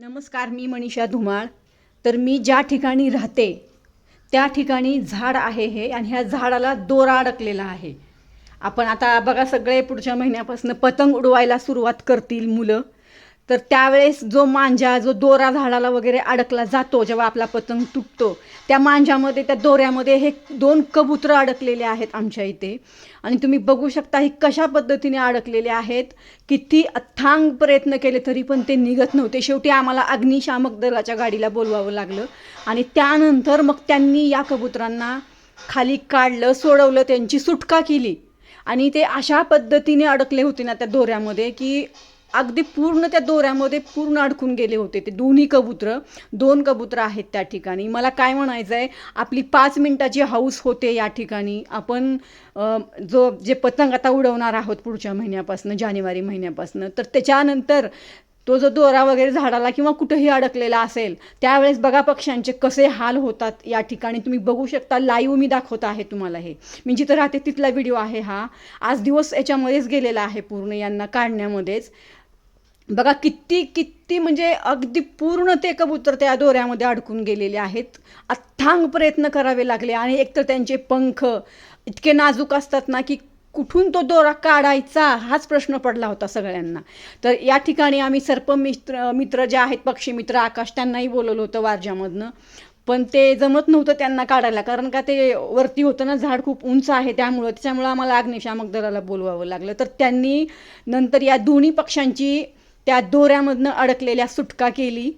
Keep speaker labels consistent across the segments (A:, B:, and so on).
A: नमस्कार मी मनीषा धुमाळ. तर मी ज्या ठिकाणी राहते त्या ठिकाणी झाड आहे हे आणि ह्या झाडाला दोरा अडकलेला आहे. आपण आता बघा सगळे पुढच्या महिन्यापासून पतंग उडवायला सुरुवात करतील मुलं. तर त्यावेळेस जो मांजा जो दोरा झाडाला वगैरे अडकला जातो जेव्हा आपला पतंग तुटतो त्या मांजामध्ये त्या दोऱ्यामध्ये हे दोन कबुतरं अडकलेले आहेत आमच्या इथे. आणि तुम्ही बघू शकता हे कशा पद्धतीने अडकलेले आहेत किती अथांग प्रयत्न केले तरी पण ते निघत नव्हते. शेवटी आम्हाला अग्निशामक दलाच्या गाडीला बोलवावं लागलं आणि त्यानंतर मग त्यांनी या कबुतरांना खाली काढलं सोडवलं त्यांची सुटका केली. आणि ते अशा पद्धतीने अडकले होते ना त्या दोऱ्यामध्ये की अगदी पूर्ण त्या दोऱ्यामध्ये पूर्ण अडकून गेले होते ते दोन्ही कबुतरं. दोन कबुतरं आहेत त्या ठिकाणी. मला काय म्हणायचं आहे आपली पाच मिनटाची हाऊस होते या ठिकाणी. आपण जो जे पतंग आता उडवणार आहोत पुढच्या महिन्यापासून जानेवारी महिन्यापासून तर त्याच्यानंतर तो जो दोरा वगैरे झाडाला किंवा कुठंही अडकलेला असेल त्यावेळेस बघा पक्ष्यांचे कसे हाल होतात या ठिकाणी. तुम्ही बघू शकता लाईव्ह मी दाखवत आहे तुम्हाला हे. मी जिथं राहते तिथला व्हिडिओ आहे हा. आज दिवस याच्यामध्येच गेलेला आहे पूर्ण यांना काढण्यामध्येच. बघा किती किती म्हणजे अगदी पूर्ण ते कबूतर त्या दोऱ्यामध्ये अडकून गेलेले आहेत. अथांग प्रयत्न करावे लागले आणि एकतर त्यांचे पंख इतके नाजूक असतात ना की कुठून तो दोरा काढायचा हाच प्रश्न पडला होता सगळ्यांना. तर या ठिकाणी आम्ही सर्पमित्र मित्र जे आहेत पक्षी मित्र आकाश त्यांनाही बोलवलं होतं वारजामधनं. पण ते जमत नव्हतं त्यांना काढायला कारण का ते वरती होतं ना झाड खूप उंच आहे त्यामुळं त्याच्यामुळं आम्हाला अग्निशामक दलाला बोलवावं लागलं. तर त्यांनी नंतर या दोन्ही पक्षांची त्या दोऱ्यामधनं अडकलेल्या सुटका केली.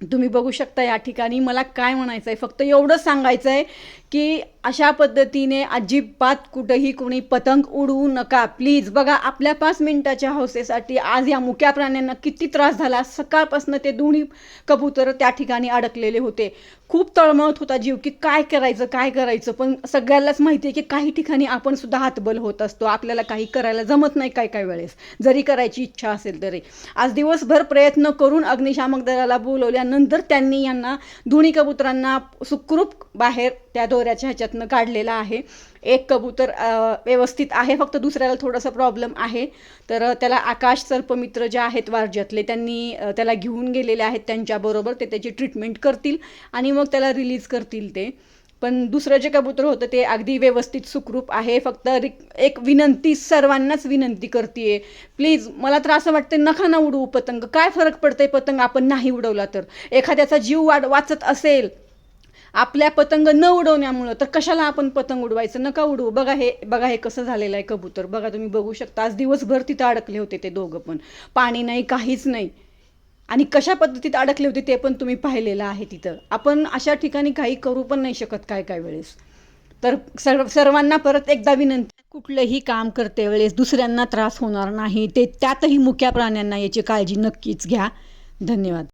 A: तुम्ही बघू शकता या ठिकाणी मला काय म्हणायचं आहे फक्त एवढं सांगायचं आहे की अशा पद्धतीने अजिबात कुठंही कोणी पतंग उडवू नका. प्लीज बघा आपल्या पाच मिनिटाच्या हौसेसाठी आज या मुक्या प्राण्यांना किती त्रास झाला. सकाळपासून ते दोन्ही कबूतर त्या ठिकाणी अडकलेले होते. खूप तळमळत होता जीव की काय करायचं काय करायचं? पण सगळ्यालाच माहिती आहे की काही ठिकाणी आपण सुद्धा हातबल होत असतो. आपल्याला काही करायला जमत नाही काय काय वेळेस. जरी करायची इच्छा असेल तरी. आज दिवसभर प्रयत्न करून अग्निशामक दलाला बोलवल्यानंतर त्यांनी यांना दोन्ही कबुतरांना सुखरूप बाहेर त्या दोऱ्याच्या ह्याच्यातनं काढलेला आहे. एक कबूतर व्यवस्थित आहे फक्त दुसऱ्याला थोडासा प्रॉब्लेम आहे. तर त्याला आकाश सर्पमित्र जे आहेत वारज्यातले त्यांनी त्याला घेऊन गेलेले आहेत त्यांच्याबरोबर ते त्याची ट्रीटमेंट करतील आणि मग त्याला रिलीज करतील ते. पण दुसरं जे कबूतर होतं ते अगदी व्यवस्थित सुखरूप आहे. फक्त रिक एक विनंती सर्वांनाच विनंती करते प्लीज मला तर असं वाटतं नका ना उडवू पतंग. काय फरक पडतंय पतंग आपण नाही उडवला तर? एखाद्याचा जीव वाढ वाचत असेल आपल्या पतंग न उडवण्यामुळं तर कशाला आपण पतंग उडवायचं? नका उडवू. बघा हे बघा हे कसं झालेलं आहे कबूतर. बघा तुम्ही बघू शकता. आज दिवसभर तिथं अडकले होते ते दोघं पण. पाणी नाही काहीच नाही. आणि कशा पद्धतीत अडकले होते ते पण तुम्ही पाहिलेलं आहे तिथं. आपण अशा ठिकाणी काही करू पण नाही शकत काय काय वेळेस. तर सर्व सर्वांना परत एकदा विनंती. कुठलंही काम करते वेळेस दुसऱ्यांना त्रास होणार नाही. ते त्यातही मुक्या प्राण्यांना याची काळजी नक्कीच घ्या. धन्यवाद.